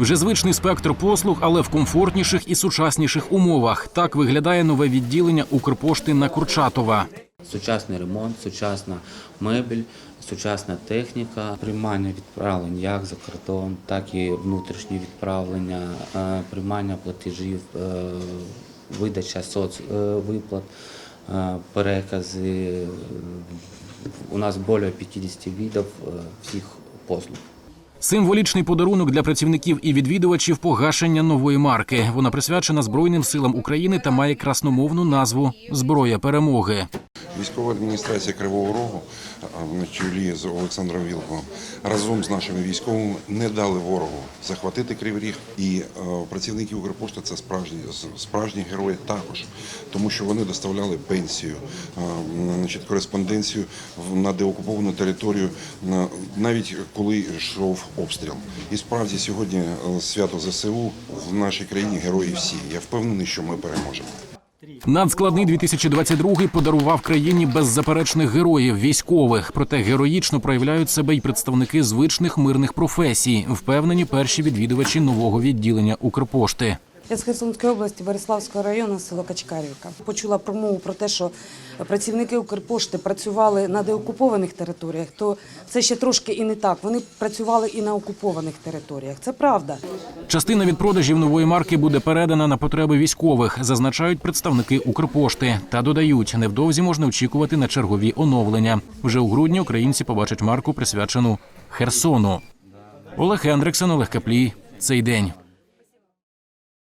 Вже звичний спектр послуг, але в комфортніших і сучасніших умовах. Так виглядає нове відділення Укрпошти на Курчатова. Сучасний ремонт, сучасна мебель, сучасна техніка, приймання відправлень як за кордон, так і внутрішні відправлення, е, приймання платежів, е, видача соцвиплат, е, перекази. У нас більше 50 видів всіх послуг. Символічний подарунок для працівників і відвідувачів погашення нової марки. Вона присвячена Збройним силам України та має красномовну назву Зброя перемоги. Військова адміністрація Кривого Рогу на чолі з Олександром Вілковим разом з нашими військовими не дали ворогу захватити Кривий Ріг. І е, працівники Укрпошти це справжні справжні герої також, тому що вони доставляли пенсію, е, значить, кореспонденцію на деокуповану територію, навіть коли йшов обстріл. І справді сьогодні е, свято ЗСУ в нашій країні герої всі. Я впевнений, що ми переможемо. Надскладний 2022 подарував країні беззаперечних героїв військових. Проте героїчно проявляють себе й представники звичних мирних професій, впевнені перші відвідувачі нового відділення Укрпошти. Я з Херсонської області, Береславського району, село Качкарівка. Почула промову про те, що працівники Укрпошти працювали на деокупованих територіях, то це ще трошки і не так. Вони працювали і на окупованих територіях. Це правда. Частина від продажів нової марки буде передана на потреби військових, зазначають представники Укрпошти. Та додають, невдовзі можна очікувати на чергові оновлення. Вже у грудні українці побачать марку, присвячену Херсону. Олег Хендриксон, Олег Каплій. Цей день.